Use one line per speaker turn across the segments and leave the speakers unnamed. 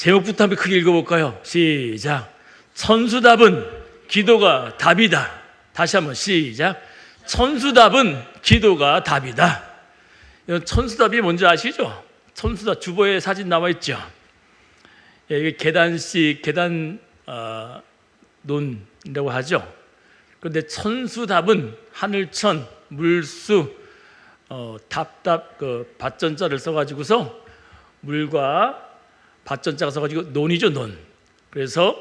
제목부터 한번 크게 읽어볼까요? 시작. 천수답은 기도가 답이다. 다시 한번 시작. 천수답은 기도가 답이다. 천수답이 뭔지 아시죠? 천수답 주보에 사진 나와 있죠. 예, 이게 계단식 계단 어, 논이라고 하죠. 그런데 천수답은 하늘천, 물수, 어, 답답 그 밭전자를 써가지고서 물과 밭전자가 써가지고 논이죠 논. 그래서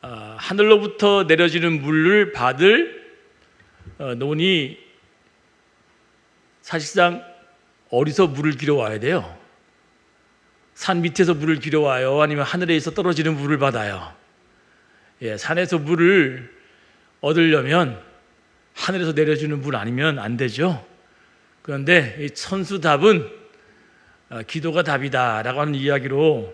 아, 하늘로부터 내려지는 물을 받을 어, 논이 사실상 어디서 물을 길어와야 돼요? 산 밑에서 물을 길어와요? 아니면 하늘에서 떨어지는 물을 받아요? 예, 산에서 물을 얻으려면 하늘에서 내려주는 물 아니면 안 되죠. 그런데 이 천수답은 어, 기도가 답이다라고 하는 이야기로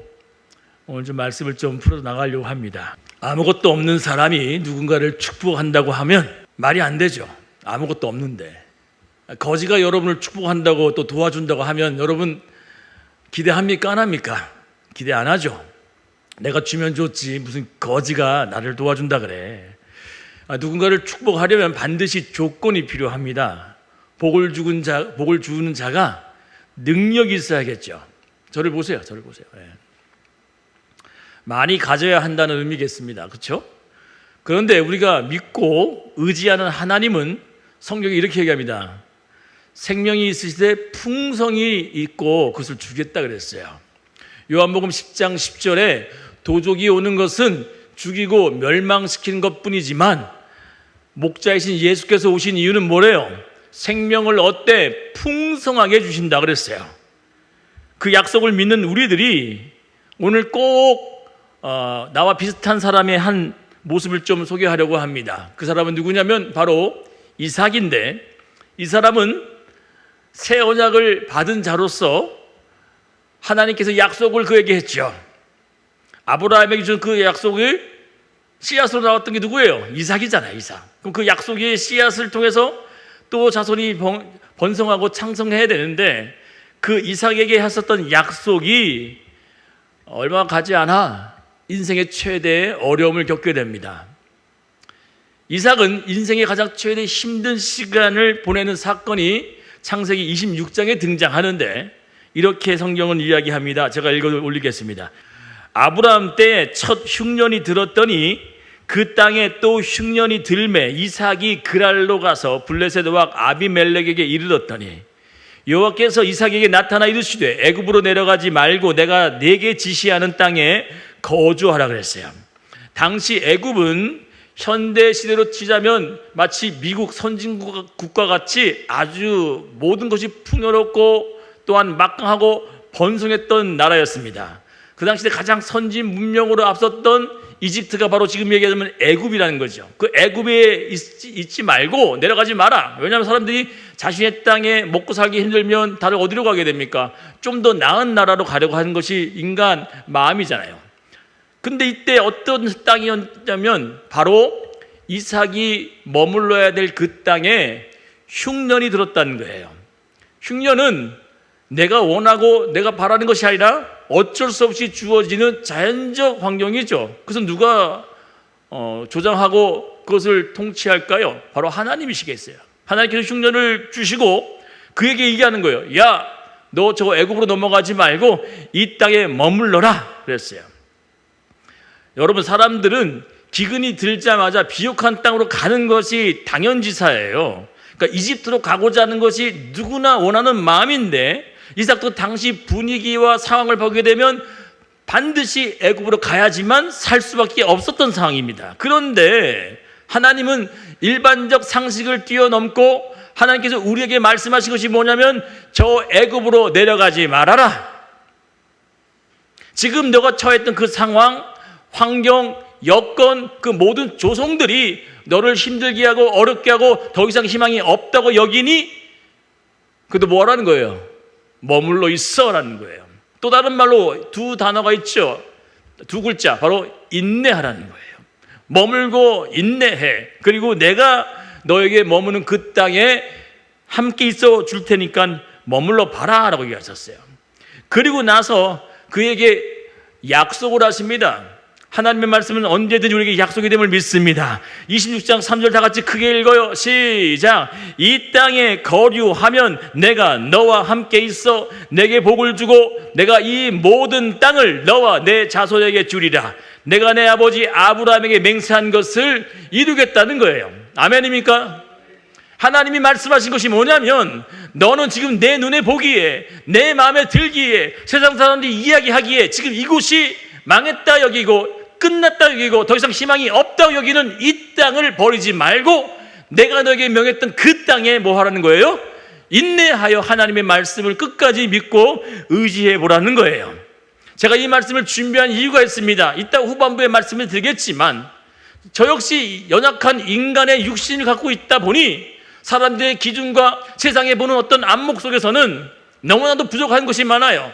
오늘 좀 말씀을 좀 풀어 나가려고 합니다. 아무것도 없는 사람이 누군가를 축복한다고 하면 말이 안 되죠. 아무것도 없는데 거지가 여러분을 축복한다고 또 도와준다고 하면 여러분 기대합니까 안 합니까? 기대 안 하죠. 내가 주면 좋지 무슨 거지가 나를 도와준다 그래. 아, 누군가를 축복하려면 반드시 조건이 필요합니다. 복을 주는 자, 복을 주는 자가 능력이 있어야겠죠. 저를 보세요. 저를 보세요. 예. 많이 가져야 한다는 의미겠습니다. 그렇죠? 그런데 우리가 믿고 의지하는 하나님은 성경이 이렇게 얘기합니다. 생명이 있으시되 풍성이 있고 그것을 주겠다 그랬어요. 요한복음 10장 10절에 도적이 오는 것은 죽이고 멸망시키는 것뿐이지만 목자이신 예수께서 오신 이유는 뭐래요? 생명을 어때 풍성하게 주신다 그랬어요. 그 약속을 믿는 우리들이 오늘 꼭 어, 나와 비슷한 사람의 한 모습을 좀 소개하려고 합니다. 그 사람은 누구냐면 바로 이삭인데 이 사람은 새 언약을 받은 자로서 하나님께서 약속을 그에게 했죠. 아브라함에게 준 그 약속을 씨앗으로 나왔던 게 누구예요? 이삭이잖아요, 이삭. 그럼 그 약속의 씨앗을 통해서 또 자손이 번- 번성하고 창성해야 되는데 그 이삭에게 했었던 약속이 얼마 가지 않아 인생의 최대의 어려움을 겪게 됩니다. 이삭은 인생의 가장 최대 힘든 시간을 보내는 사건이 창세기 26장에 등장하는데 이렇게 성경은 이야기합니다. 제가 읽어 올리겠습니다. 아브라함 때에 첫 흉년이 들었더니 그 땅에 또 흉년이 들매 이삭이 그랄로 가서 블레셋 왕 아비멜렉에게 이르렀더니 여호와께서 이삭에게 나타나 이르시되 애굽으로 내려가지 말고 내가 네게 지시하는 땅에 거주하라 그랬어요. 당시 애굽은 현대 시대로 치자면 마치 미국 선진국과 같이 아주 모든 것이 풍요롭고 또한 막강하고 번성했던 나라였습니다. 그 당시에 가장 선진 문명으로 앞섰던 이집트가 바로 지금 얘기하자면 애굽이라는 거죠. 그 애굽에 있지, 말고 내려가지 마라. 왜냐하면 사람들이 자신의 땅에 먹고 살기 힘들면 다들 어디로 가게 됩니까? 좀 더 나은 나라로 가려고 하는 것이 인간 마음이잖아요. 근데 이때 어떤 땅이었냐면 바로 이삭이 머물러야 될 그 땅에 흉년이 들었다는 거예요. 흉년은 내가 원하고 내가 바라는 것이 아니라 어쩔 수 없이 주어지는 자연적 환경이죠. 그래서 누가 어, 조장하고 그것을 통치할까요? 바로 하나님이시겠어요. 하나님께서 흉년을 주시고 그에게 얘기하는 거예요. 야, 너저 애굽으로 넘어가지 말고 이 땅에 머물러라 그랬어요. 여러분 사람들은 기근이 들자마자 비옥한 땅으로 가는 것이 당연지사예요. 그러니까 이집트로 가고자 하는 것이 누구나 원하는 마음인데 이삭도 당시 분위기와 상황을 보게 되면 반드시 애굽으로 가야지만 살 수밖에 없었던 상황입니다. 그런데 하나님은 일반적 상식을 뛰어넘고 하나님께서 우리에게 말씀하신 것이 뭐냐면 저 애굽으로 내려가지 말아라. 지금 너가 처했던 그 상황, 환경, 여건, 그 모든 조성들이 너를 힘들게 하고 어렵게 하고 더 이상 희망이 없다고 여기니 그도 뭐라는 거예요? 머물러 있어라는 거예요. 또 다른 말로 두 단어가 있죠. 두 글자 바로 인내하라는 거예요. 머물고 인내해. 그리고 내가 너에게 머무는 그 땅에 함께 있어 줄 테니까 머물러 봐라 라고 얘기하셨어요. 그리고 나서 그에게 약속을 하십니다. 하나님의 말씀은 언제든지 우리에게 약속이 됨을 믿습니다. 26장 3절 다 같이 크게 읽어요. 시작. 이 땅에 거류하면 내가 너와 함께 있어 내게 복을 주고 내가 이 모든 땅을 너와 내 자손에게 주리라. 내가 내 아버지 아브라함에게 맹세한 것을 이루겠다는 거예요. 아멘입니까? 하나님이 말씀하신 것이 뭐냐면 너는 지금 내 눈에 보기에 내 마음에 들기에 세상 사람들이 이야기하기에 지금 이곳이 망했다 여기고 끝났다 여기고 더 이상 희망이 없다 여기는 이 땅을 버리지 말고 내가 너에게 명했던 그 땅에 뭐 하라는 거예요? 인내하여 하나님의 말씀을 끝까지 믿고 의지해 보라는 거예요. 제가 이 말씀을 준비한 이유가 있습니다. 이따 후반부에 말씀을 드리겠지만 저 역시 연약한 인간의 육신을 갖고 있다 보니 사람들의 기준과 세상에 보는 어떤 안목 속에서는 너무나도 부족한 것이 많아요.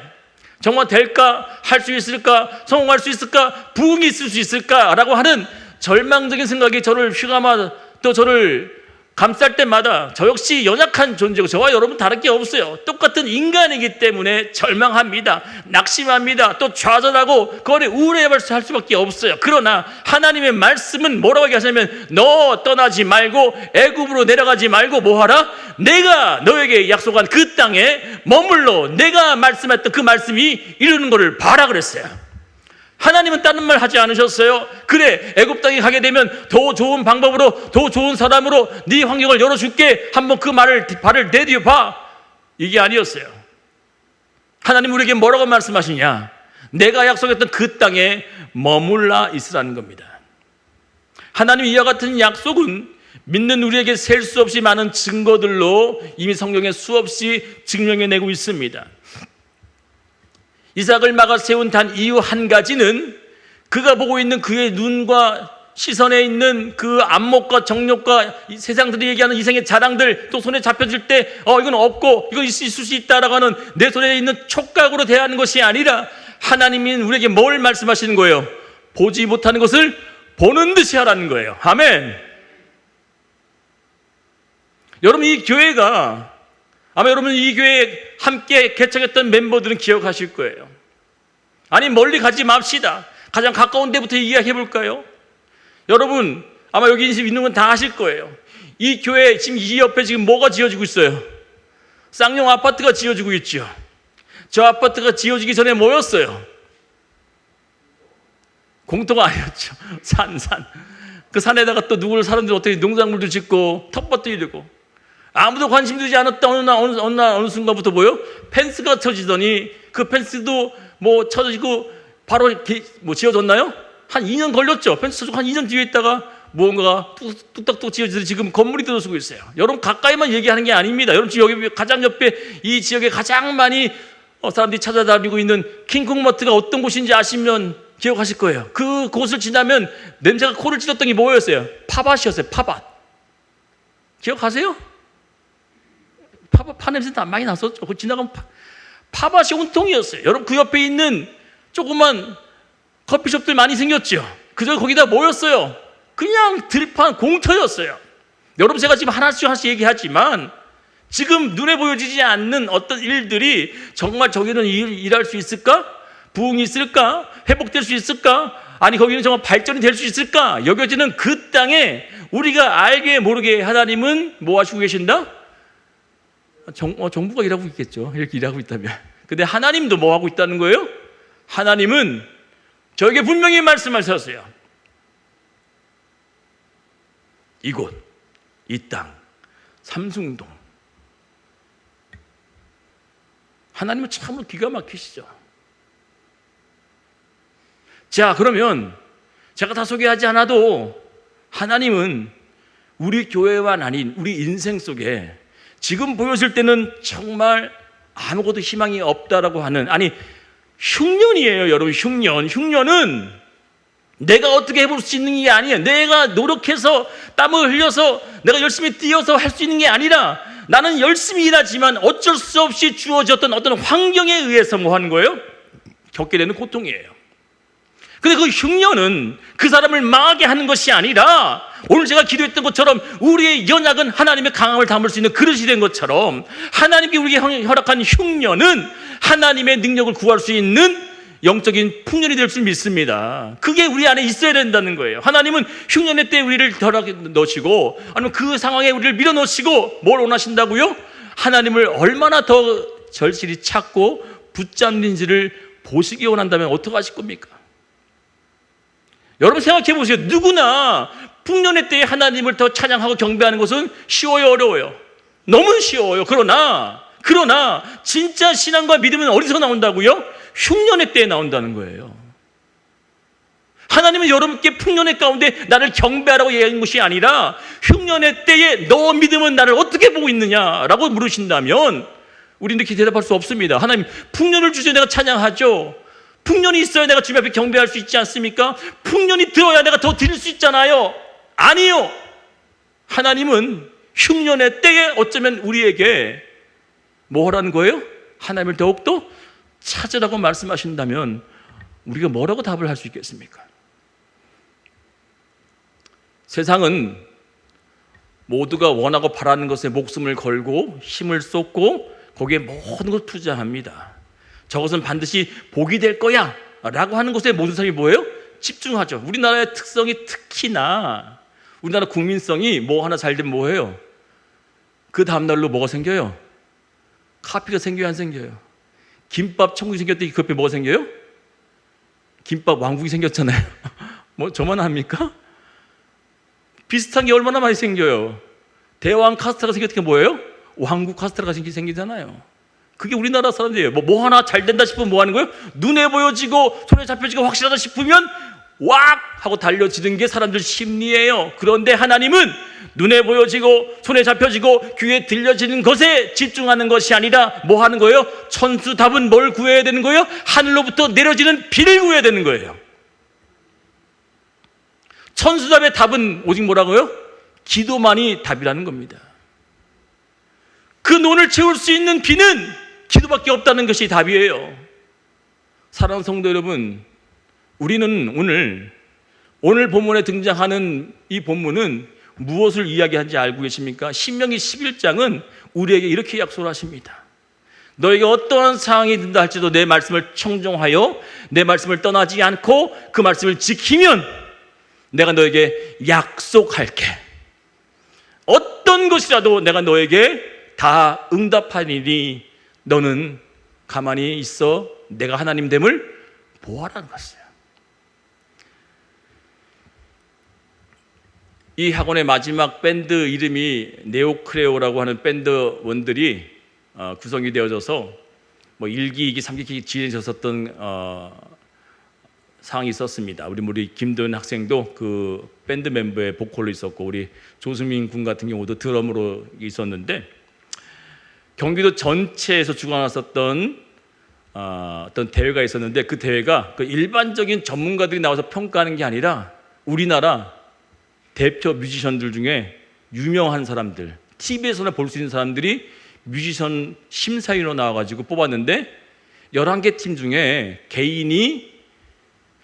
정말 될까? 할 수 있을까? 성공할 수 있을까? 부흥이 있을 수 있을까? 라고 하는 절망적인 생각이 저를 휘감아 또 저를 감쌀 때마다 저 역시 연약한 존재고 저와 여러분 다를 게 없어요. 똑같은 인간이기 때문에 절망합니다. 낙심합니다. 또 좌절하고 그거를 우울해할 할 수밖에 없어요. 그러나 하나님의 말씀은 뭐라고 얘기하냐면 너 떠나지 말고 애굽으로 내려가지 말고 뭐하라? 내가 너에게 약속한 그 땅에 머물러 내가 말씀했던 그 말씀이 이루는 것을 봐라 그랬어요. 하나님은 다른 말 하지 않으셨어요. 그래, 애굽 땅에 가게 되면 더 좋은 방법으로, 더 좋은 사람으로 네 환경을 열어줄게. 한번 그 말을 발을 내디어 봐. 이게 아니었어요. 하나님 우리에게 뭐라고 말씀하시냐? 내가 약속했던 그 땅에 머물라 있으라는 겁니다. 하나님 이와 같은 약속은 믿는 우리에게 셀 수 없이 많은 증거들로 이미 성경에 수없이 증명해내고 있습니다. 이삭을 막아 세운 단 이유 한 가지는 그가 보고 있는 그의 눈과 시선에 있는 그 안목과 정욕과 이 세상들이 얘기하는 이생의 자랑들 또 손에 잡혀질 때 어 이건 없고 이건 있을 수 있다라고 하는 내 손에 있는 촉각으로 대하는 것이 아니라 하나님이 우리에게 뭘 말씀하시는 거예요? 보지 못하는 것을 보는 듯이 하라는 거예요. 아멘. 여러분 이 교회가 아마 여러분 이 교회에 함께 개척했던 멤버들은 기억하실 거예요. 아니 멀리 가지 맙시다. 가장 가까운 데부터 이야기해 볼까요? 여러분 아마 여기 있는 건 다 아실 거예요. 이 교회 지금 이 옆에 지금 뭐가 지어지고 있어요? 쌍용 아파트가 지어지고 있죠. 저 아파트가 지어지기 전에 뭐였어요? 공터가 아니었죠. 산, 산. 그 산에다가 또 누구를 사람들이 어떻게 농작물도 짓고 텃밭도 이르고 아무도 관심 두지 않았다 어느 날 어느, 어느, 날, 어느 순간부터 뭐요? 펜스가 쳐지더니 그 펜스도 뭐 쳐지고 바로 이렇게 뭐 지어졌나요? 한 2년 걸렸죠. 펜스 쳐지고 한 2년 뒤에 있다가 무언가가 뚝- 뚝딱뚝 지어져서 지금 건물이 들어서고 있어요. 여러분 가까이만 얘기하는 게 아닙니다. 여러분 지금 여기 가장 옆에 이 지역에 가장 많이 어, 사람들이 찾아다니고 있는 킹콩마트가 어떤 곳인지 아시면 기억하실 거예요. 그 곳을 지나면 냄새가 코를 찔렀던 게 뭐였어요? 파밭이었어요. 파밭. 기억하세요? 파밭 파 냄새 다 많이 났었죠. 그 지나가면 파, 파밭이 온통이었어요. 여러분 그 옆에 있는 조그만 커피숍들 많이 생겼죠. 그저 거기다 뭐였어요? 그냥 들판 공터였어요. 여러분 제가 지금 하나씩 하나씩 얘기하지만 지금 눈에 보여지지 않는 어떤 일들이 정말 저기는 일, 일할 수 있을까? 부흥이 있을까? 회복될 수 있을까? 아니 거기는 정말 발전이 될 수 있을까? 여겨지는 그 땅에 우리가 알게 모르게 하나님은 뭐 하시고 계신다? 정, 어, 정부가 일하고 있겠죠. 이렇게 일하고 있다면. 근데 하나님도 뭐 하고 있다는 거예요? 하나님은 저에게 분명히 말씀하셨어요. 이곳, 이 땅, 삼숭동. 하나님은 참으로 기가 막히시죠. 자, 그러면 제가 다 소개하지 않아도 하나님은 우리 교회만 아닌 우리 인생 속에 지금 보여질 때는 정말 아무것도 희망이 없다라고 하는 아니 흉년이에요, 여러분. 흉년. 흉년은 내가 어떻게 해볼 수 있는 게 아니에요. 내가 노력해서 땀을 흘려서 내가 열심히 뛰어서 할 수 있는 게 아니라 나는 열심히 일하지만 어쩔 수 없이 주어졌던 어떤 환경에 의해서 뭐 하는 거예요? 겪게 되는 고통이에요. 근데 그 흉년은 그 사람을 망하게 하는 것이 아니라 오늘 제가 기도했던 것처럼 우리의 연약은 하나님의 강함을 담을 수 있는 그릇이 된 것처럼 하나님께 우리에게 허락한 흉년은 하나님의 능력을 구할 수 있는 영적인 풍년이 될 줄 믿습니다. 그게 우리 안에 있어야 된다는 거예요. 하나님은 흉년의 때 우리를 덜하게 넣으시고 아니면 그 상황에 우리를 밀어 넣으시고 뭘 원하신다고요? 하나님을 얼마나 더 절실히 찾고 붙잡는지를 보시기 원한다면 어떻게 하실 겁니까? 여러분 생각해 보세요. 누구나 풍년의 때에 하나님을 더 찬양하고 경배하는 것은 쉬워요, 어려워요? 너무 쉬워요. 그러나 그러나 진짜 신앙과 믿음은 어디서 나온다고요? 흉년의 때에 나온다는 거예요. 하나님은 여러분께 풍년의 가운데 나를 경배하라고 얘기하는 것이 아니라 흉년의 때에 너 믿음은 나를 어떻게 보고 있느냐라고 물으신다면 우리는 이렇게 대답할 수 없습니다. 하나님 풍년을 주셔 내가 찬양하죠. 풍년이 있어야 내가 주님 앞에 경배할 수 있지 않습니까? 풍년이 들어야 내가 더 드릴 수 있잖아요. 아니요. 하나님은 흉년의 때에 어쩌면 우리에게 뭐 하라는 거예요? 하나님을 더욱더 찾으라고 말씀하신다면 우리가 뭐라고 답을 할 수 있겠습니까? 세상은 모두가 원하고 바라는 것에 목숨을 걸고 힘을 쏟고 거기에 모든 것을 투자합니다. 저것은 반드시 복이 될 거야 라고 하는 것에 모든 사람이 뭐예요? 집중하죠. 우리나라의 특성이 특히나 우리나라 국민성이 뭐 하나 잘 되면 뭐예요? 그 다음날로 뭐가 생겨요? 카피가 생겨요, 안 생겨요? 김밥 천국이 생겼더니 그 옆에 뭐가 생겨요? 김밥 왕국이 생겼잖아요. 뭐 저만 합니까? 비슷한 게 얼마나 많이 생겨요. 대왕 카스테라가 생겼던 게 뭐예요? 왕국 카스테라가 생기- 생기잖아요. 그게 우리나라 사람들이에요. 뭐, 뭐 하나 잘 된다 싶으면 뭐 하는 거예요? 눈에 보여지고 손에 잡혀지고 확실하다 싶으면 왁 하고 달려지는 게 사람들 심리예요. 그런데 하나님은 눈에 보여지고 손에 잡혀지고 귀에 들려지는 것에 집중하는 것이 아니라 뭐 하는 거예요? 천수 답은 뭘 구해야 되는 거예요? 하늘로부터 내려지는 비를 구해야 되는 거예요. 천수답의 답은 오직 뭐라고요? 기도만이 답이라는 겁니다. 그 논을 채울 수 있는 비는 기도밖에 없다는 것이 답이에요. 사랑하는 성도 여러분, 우리는 오늘 오늘 본문에 등장하는 이 본문은 무엇을 이야기하는지 알고 계십니까? 신명기 11장은 우리에게 이렇게 약속을 하십니다. 너에게 어떠한 상황이 든다 할지도 내 말씀을 청종하여 내 말씀을 떠나지 않고 그 말씀을 지키면 내가 너에게 약속할게. 어떤 것이라도 내가 너에게 다 응답하리니 너는 가만히 있어 내가 하나님 됨을 보아라는 것이에요. 이 학원의 마지막 밴드 이름이 네오크레오라고 하는 밴드원들이 어, 구성이 되어져서 뭐 1기, 2기, 3기 지내셨었던 어, 상황이 있었습니다. 우리 우리 김도현 학생도 그 밴드 멤버의 보컬로 있었고 우리 조수민 군 같은 경우도 드럼으로 있었는데 경기도 전체에서 주관했었던 어, 어떤 대회가 있었는데 그 대회가 그 일반적인 전문가들이 나와서 평가하는 게 아니라 우리나라 대표 뮤지션들 중에 유명한 사람들, TV에서나 볼 수 있는 사람들이 뮤지션 심사위로 나와가지고 뽑았는데 11개 팀 중에 개인이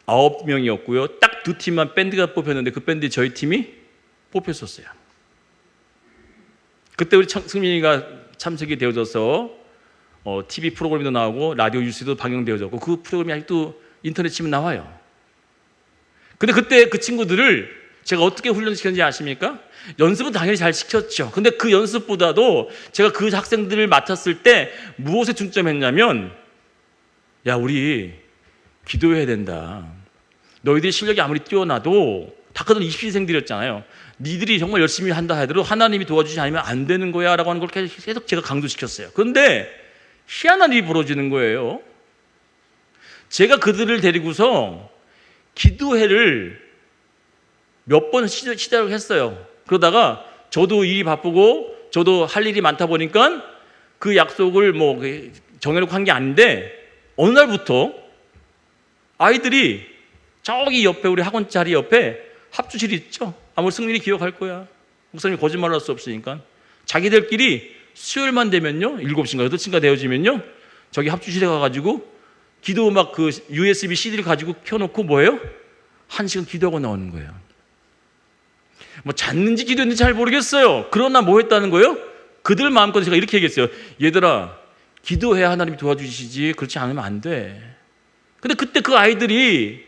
9명이었고요. 딱 두 팀만 밴드가 뽑혔는데 그 밴드 저희 팀이 뽑혔었어요. 그때 우리 청- 승민이가 참석이 되어져서 어, TV 프로그램도 나오고 라디오 뉴스도 방영되어졌고 그 프로그램이 아직도 인터넷 치면 나와요. 근데 그때 그 친구들을 제가 어떻게 훈련시켰는지 아십니까? 연습은 당연히 잘 시켰죠. 근데 그 연습보다도 제가 그 학생들을 맡았을 때 무엇에 중점했냐면 야, 우리 기도해야 된다. 너희들이 실력이 아무리 뛰어나도 다 그런 20시생들이었잖아요. 니들이 정말 열심히 한다 하더라도 하나님이 도와주지 않으면 안 되는 거야 라고 하는 걸 계속 제가 강조시켰어요. 그런데 희한한 일이 벌어지는 거예요. 제가 그들을 데리고서 기도회를 몇 번 시작을 했어요. 그러다가 저도 일이 바쁘고 저도 할 일이 많다 보니까 그 약속을 뭐 정해놓고 한 게 아닌데 어느 날부터 아이들이 저기 옆에 우리 학원 자리 옆에 합주실이 있죠. 아무 승민이 기억할 거야. 목사님이 거짓말을 할수 없으니까 자기들끼리 수요일만 되면요, 7시인가 8시인가 되어지면요, 저기 합주실에 가가지고 기도 음악 그 USB CD를 가지고 켜놓고 뭐예요? 한 시간 기도하고 나오는 거예요. 뭐 잤는지 기도했는지 잘 모르겠어요. 그러나 뭐 했다는 거예요? 그들 마음껏 제가 이렇게 얘기했어요. 얘들아, 기도해야 하나님이 도와주시지. 그렇지 않으면 안 돼. 근데 그때 그 아이들이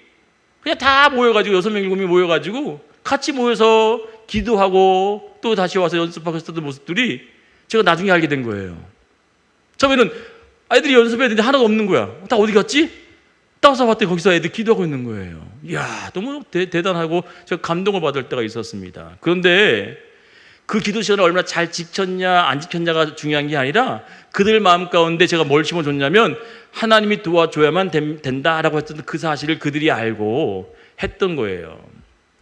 그냥 다 모여가지고 여섯 명 일곱 명 모여가지고 같이 모여서 기도하고 또 다시 와서 연습하고 했었던 모습들이 제가 나중에 알게 된 거예요. 처음에는 아이들이 연습해야 되는데 하나도 없는 거야. 다 어디 갔지? 따서 봤더니 거기서 애들 기도하고 있는 거예요. 이야, 너무 대, 대단하고 제가 감동을 받을 때가 있었습니다. 그런데 그 기도 시간을 얼마나 잘 지켰냐, 안 지켰냐가 중요한 게 아니라 그들 마음 가운데 제가 뭘 심어줬냐면 하나님이 도와줘야만 됨- 된다라고 했던 그 사실을 그들이 알고 했던 거예요.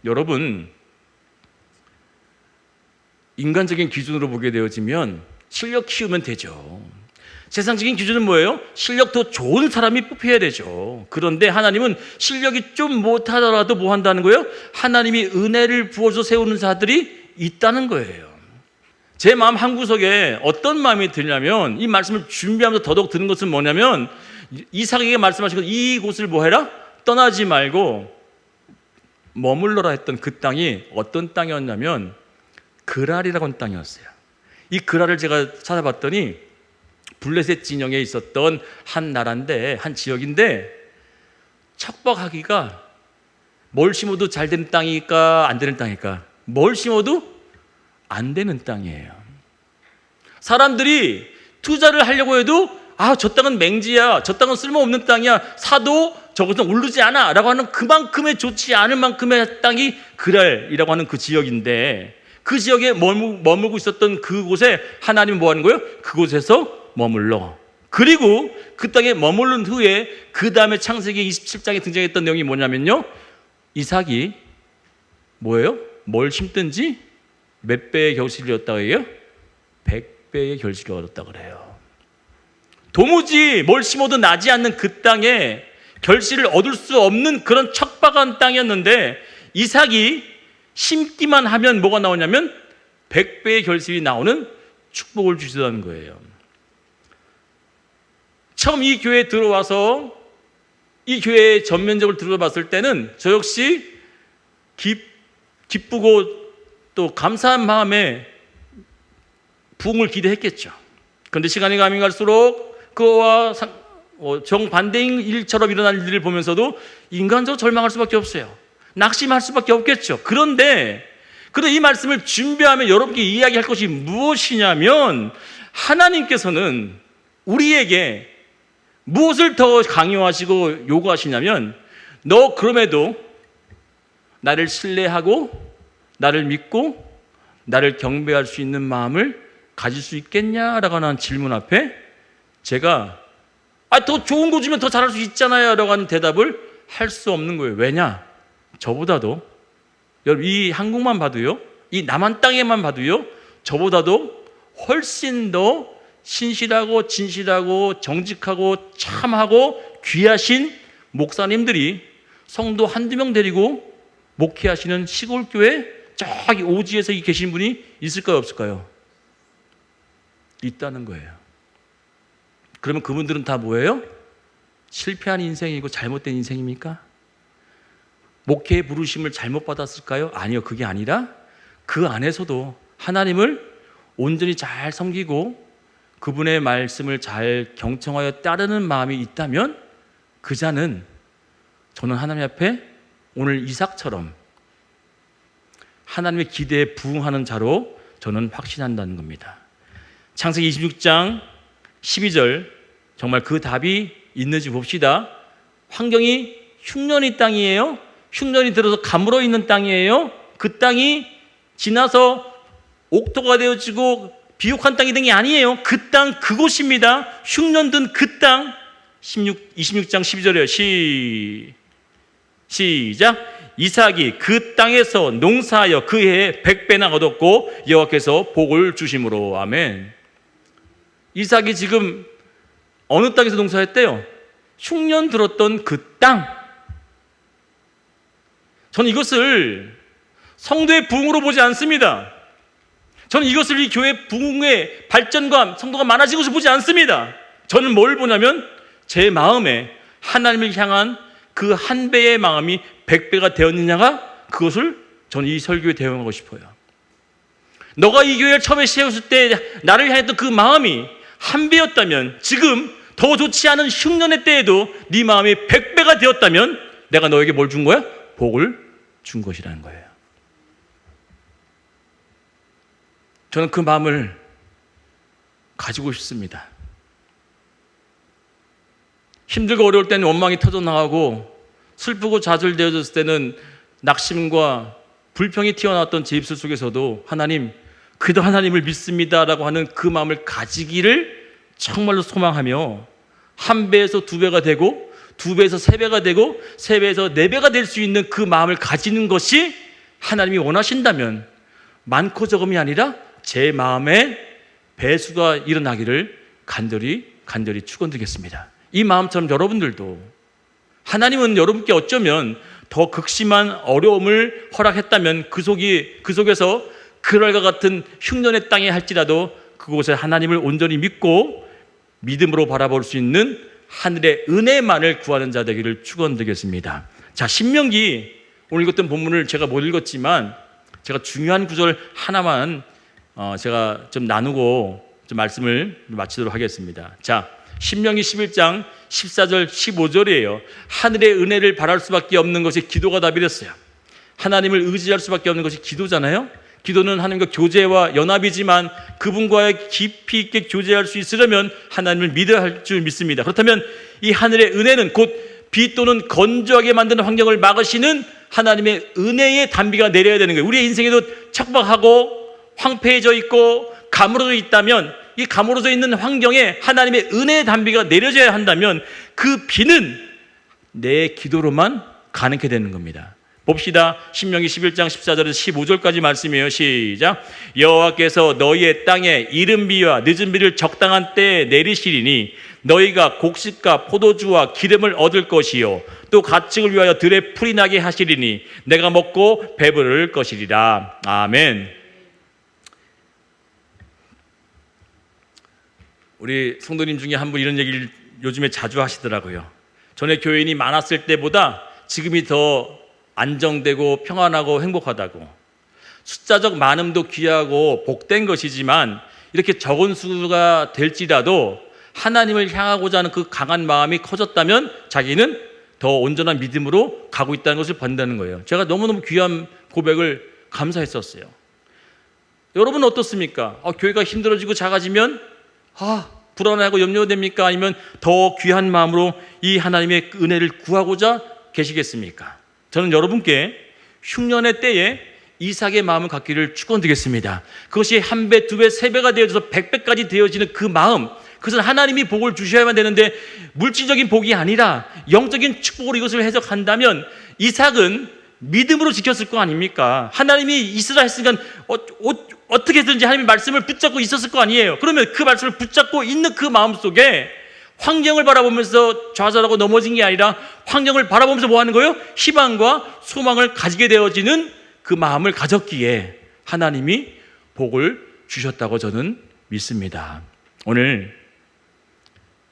여러분, 인간적인 기준으로 보게 되어지면 실력 키우면 되죠. 세상적인 기준은 뭐예요? 실력 더 좋은 사람이 뽑혀야 되죠. 그런데 하나님은 실력이 좀 못하더라도 뭐 한다는 거예요? 하나님이 은혜를 부어서 세우는 자들이 있다는 거예요. 제 마음 한 구석에 어떤 마음이 들냐면 이 말씀을 준비하면서 더더욱 드는 것은 뭐냐면 이삭에게 말씀하시고 이곳을 뭐 해라? 떠나지 말고 머물러라 했던 그 땅이 어떤 땅이었냐면 그랄이라고 하는 땅이었어요. 이 그랄을 제가 찾아봤더니 블레셋 진영에 있었던 한 나라인데 한 지역인데 척박하기가 뭘 심어도 잘 되는 땅일까 안 되는 땅일까 뭘 심어도 안 되는 땅이에요. 사람들이 투자를 하려고 해도 아, 저 땅은 맹지야. 저 땅은 쓸모없는 땅이야. 사도 저것은 오르지 않아. 라고 하는 그만큼의 좋지 않을 만큼의 땅이 그랄이라고 하는 그 지역인데 그 지역에 머물- 머물고 있었던 그곳에 하나님은 뭐 하는 거예요? 그곳에서 머물러. 그리고 그 땅에 머무른 후에 그 다음에 창세기 27장에 등장했던 내용이 뭐냐면요. 이삭이 뭐예요? 뭘 심든지 몇 배의 결실이 얻었다고 해요? 100배의 결실이 얻었다 그래요. 도무지 뭘 심어도 나지 않는 그 땅에 결실을 얻을 수 없는 그런 척박한 땅이었는데 이삭이 심기만 하면 뭐가 나오냐면 100배의 결실이 나오는 축복을 주시다는 거예요. 처음 이 교회에 들어와서 이 교회에 전면적으로 들어봤을 때는 저 역시 기, 기쁘고 또 감사한 마음에 부흥을 기대했겠죠. 그런데 시간이 가면 갈수록 그와 상- 어, 정반대인 일처럼 일어날 일들을 보면서도 인간적으로 절망할 수밖에 없어요. 낙심할 수밖에 없겠죠. 그런데 그런데 이 말씀을 준비하면 여러분께 이야기할 것이 무엇이냐면 하나님께서는 우리에게 무엇을 더 강요하시고 요구하시냐면 너 그럼에도 나를 신뢰하고 나를 믿고 나를 경배할 수 있는 마음을 가질 수 있겠냐라고 하는 질문 앞에 제가 아, 더 좋은 거 주면 더 잘할 수 있잖아요. 라고 하는 대답을 할 수 없는 거예요. 왜냐? 저보다도, 여러분, 이 한국만 봐도요, 이 남한 땅에만 봐도요, 저보다도 훨씬 더 신실하고 진실하고 정직하고 참하고 귀하신 목사님들이 성도 한두 명 데리고 목회하시는 시골교회 저기 오지에서 이 계신 분이 있을까요? 없을까요? 있다는 거예요. 그러면 그분들은 다 뭐예요? 실패한 인생이고 잘못된 인생입니까? 목회의 부르심을 잘못 받았을까요? 아니요. 그게 아니라 그 안에서도 하나님을 온전히 잘 섬기고 그분의 말씀을 잘 경청하여 따르는 마음이 있다면 그 자는 저는 하나님 앞에 오늘 이삭처럼 하나님의 기대에 부응하는 자로 저는 확신한다는 겁니다. 창세기 26장 12절 정말 그 답이 있는지 봅시다. 환경이 흉년이 땅이에요. 흉년이 들어서 가물어 있는 땅이에요. 그 땅이 지나서 옥토가 되어지고 비옥한 땅이 된 게 아니에요. 그 땅 그곳입니다. 흉년 든 그 땅. 16 26장 12절에 시 시작 이삭이 그 땅에서 농사하여 그 해에 백배나 얻었고 여호와께서 복을 주심으로 아멘. 이삭이 지금 어느 땅에서 농사했대요? 흉년 들었던 그 땅. 저는 이것을 성도의 부흥으로 보지 않습니다. 저는 이것을 이 교회 부흥의 발전과 성도가 많아진 것을 보지 않습니다. 저는 뭘 보냐면 제 마음에 하나님을 향한 그 한 배의 마음이 백 배가 되었느냐가 그것을 저는 이 설교에 대응하고 싶어요. 너가 이 교회를 처음에 세웠을 때 나를 향했던 그 마음이 한 배였다면 지금 더 좋지 않은 흉년의 때에도 네 마음이 백 배가 되었다면 내가 너에게 뭘 준 거야? 복을 준 것이라는 거예요. 저는 그 마음을 가지고 싶습니다. 힘들고 어려울 때는 원망이 터져나가고 슬프고 좌절되어졌을 때는 낙심과 불평이 튀어나왔던 제 입술 속에서도 하나님, 그도 하나님을 믿습니다라고 하는 그 마음을 가지기를 정말로 소망하며 한 배에서 두 배가 되고 두 배에서 세 배가 되고 세 배에서 네 배가 될 수 있는 그 마음을 가지는 것이 하나님이 원하신다면 많고 적음이 아니라 제 마음에 배수가 일어나기를 간절히 간절히 축원드리겠습니다. 이 마음처럼 여러분들도 하나님은 여러분께 어쩌면 더 극심한 어려움을 허락했다면 그 속이 그 속에서 그럴과 같은 흉년의 땅에 할지라도 그곳에 하나님을 온전히 믿고 믿음으로 바라볼 수 있는 하늘의 은혜만을 구하는 자 되기를 축원드리겠습니다. 자, 신명기 오늘 읽었던 본문을 제가 못 읽었지만 제가 중요한 구절 하나만 어, 제가 좀 나누고 좀 말씀을 마치도록 하겠습니다. 자, 신명기 11장 14절 15절이에요. 하늘의 은혜를 바랄 수밖에 없는 것이 기도가 답이랬어요. 하나님을 의지할 수밖에 없는 것이 기도잖아요. 기도는 하나님과 교제와 연합이지만 그분과의 깊이 있게 교제할 수 있으려면 하나님을 믿어야 할 줄 믿습니다. 그렇다면 이 하늘의 은혜는 곧 비 또는 건조하게 만드는 환경을 막으시는 하나님의 은혜의 단비가 내려야 되는 거예요. 우리의 인생에도 척박하고 황폐해져 있고 가물어져 있다면 이 가물어져 있는 환경에 하나님의 은혜의 단비가 내려져야 한다면 그 비는 내 기도로만 가능케 되는 겁니다. 봅시다. 신명기 11장 14절에서 15절까지 말씀이에요. 시작. 여호와께서 너희의 땅에 이른 비와 늦은 비를 적당한 때에 내리시리니 너희가 곡식과 포도주와 기름을 얻을 것이요 또 가축을 위하여 들에 풀이 나게 하시리니 내가 먹고 배부를 것이리라. 아멘. 우리 성도님 중에 한 분 이런 얘기를 요즘에 자주 하시더라고요. 전에 교인이 많았을 때보다 지금이 더 안정되고 평안하고 행복하다고. 숫자적 많음도 귀하고 복된 것이지만 이렇게 적은 수가 될지라도 하나님을 향하고자 하는 그 강한 마음이 커졌다면 자기는 더 온전한 믿음으로 가고 있다는 것을 본다는 거예요. 제가 너무너무 귀한 고백을 감사했었어요. 여러분 어떻습니까? 아, 교회가 힘들어지고 작아지면 아, 불안하고 염려됩니까? 아니면 더 귀한 마음으로 이 하나님의 은혜를 구하고자 계시겠습니까? 저는 여러분께 흉년의 때에 이삭의 마음을 갖기를 축원드리겠습니다. 그것이 한 배, 두 배, 세 배가 되어져서 백 배까지 되어지는 그 마음, 그것은 하나님이 복을 주셔야만 되는데 물질적인 복이 아니라 영적인 축복으로 이것을 해석한다면 이삭은 믿음으로 지켰을 거 아닙니까? 하나님이 있으라 했으니까 어, 어, 떻게든지 하나님의 말씀을 붙잡고 있었을 거 아니에요. 그러면 그 말씀을 붙잡고 있는 그 마음 속에 환경을 바라보면서 좌절하고 넘어진 게 아니라 환경을 바라보면서 뭐 하는 거예요? 희망과 소망을 가지게 되어지는 그 마음을 가졌기에 하나님이 복을 주셨다고 저는 믿습니다. 오늘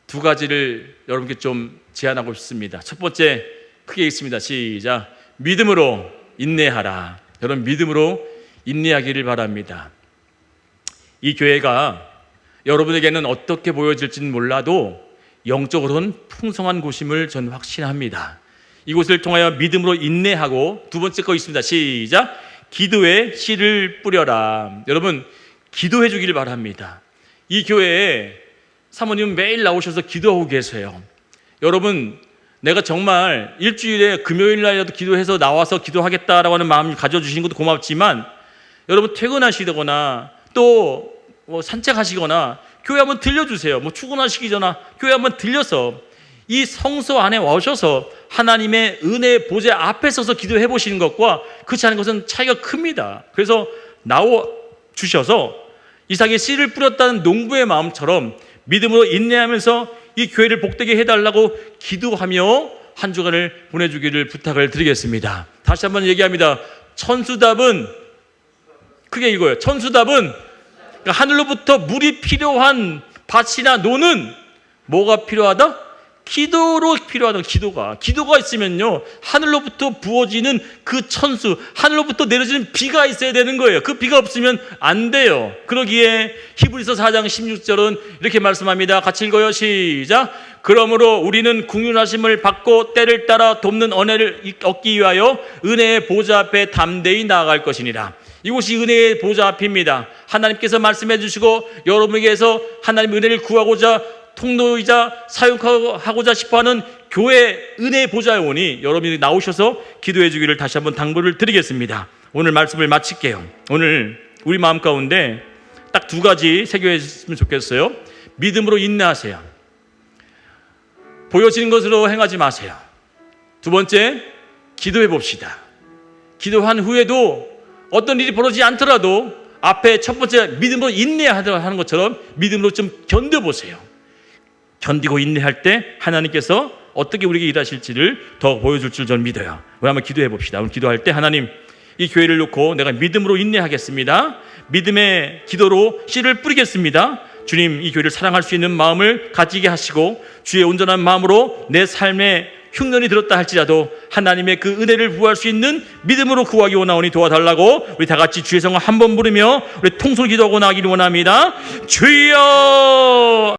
두 가지를 여러분께 좀 제안하고 싶습니다. 첫 번째 크게 읽습니다. 시작. 믿음으로 인내하라. 여러분 믿음으로 인내하기를 바랍니다. 이 교회가 여러분에게는 어떻게 보여질지는 몰라도 영적으로는 풍성한 곳임을 저는 확신합니다. 이곳을 통하여 믿음으로 인내하고 두 번째 거 있습니다. 시작. 기도에 씨를 뿌려라. 여러분 기도해 주기를 바랍니다. 이 교회에 사모님 매일 나오셔서 기도하고 계세요. 여러분 내가 정말 일주일에 금요일 날이라도 기도해서 나와서 기도하겠다라고 하는 마음을 가져주신 것도 고맙지만 여러분 퇴근하시거나 또 뭐 산책하시거나 교회 한번 들려주세요. 뭐 출근하시기 전에 교회 한번 들려서 이 성소 안에 와셔서 하나님의 은혜 보좌 앞에 서서 기도해 보시는 것과 그렇지 않은 것은 차이가 큽니다. 그래서 나와 주셔서 이삭의 씨를 뿌렸다는 농부의 마음처럼 믿음으로 인내하면서 이 교회를 복되게 해달라고 기도하며 한 주간을 보내주기를 부탁을 드리겠습니다. 다시 한번 얘기합니다. 천수답은 크게 읽어요. 천수답은 그러니까 하늘로부터 물이 필요한 밭이나 노는 뭐가 필요하다? 기도로 필요하다. 기도가 기도가 있으면요 하늘로부터 부어지는 그 천수, 하늘로부터 내려지는 비가 있어야 되는 거예요. 그 비가 없으면 안 돼요. 그러기에 히브리서 4장 16절은 이렇게 말씀합니다. 같이 읽어요. 시작. 그러므로 우리는 궁윤하심을 받고 때를 따라 돕는 은혜를 얻기 위하여 은혜의 보좌 앞에 담대히 나아갈 것이니라. 이곳이 은혜의 보좌 앞입니다. 하나님께서 말씀해 주시고 여러분에게서 하나님 은혜를 구하고자 통로이자 사역하고자 싶어하는 교회 은혜의 보좌에 오니 여러분이 나오셔서 기도해 주기를 다시 한번 당부를 드리겠습니다. 오늘 말씀을 마칠게요. 오늘 우리 마음 가운데 딱 두 가지 새겨있으면 좋겠어요. 믿음으로 인내하세요. 보여지는 것으로 행하지 마세요. 두 번째, 기도해 봅시다. 기도한 후에도 어떤 일이 벌어지지 않더라도 앞에 첫 번째 믿음으로 인내하는 것처럼 믿음으로 좀 견뎌보세요. 견디고 인내할 때 하나님께서 어떻게 우리에게 일하실지를 더 보여줄 줄 저는 믿어요. 우리 한번 기도해 봅시다. 오늘 기도할 때 하나님 이 교회를 놓고 내가 믿음으로 인내하겠습니다. 믿음의 기도로 씨를 뿌리겠습니다. 주님 이 교회를 사랑할 수 있는 마음을 가지게 하시고 주의 온전한 마음으로 내 삶에 흉년이 들었다 할지라도 하나님의 그 은혜를 부할 수 있는 믿음으로 구하기 원하오니 도와달라고 우리 다 같이 주의 성을 한번 부르며 우리 통솔 기도하고 나기를 원합니다. 주여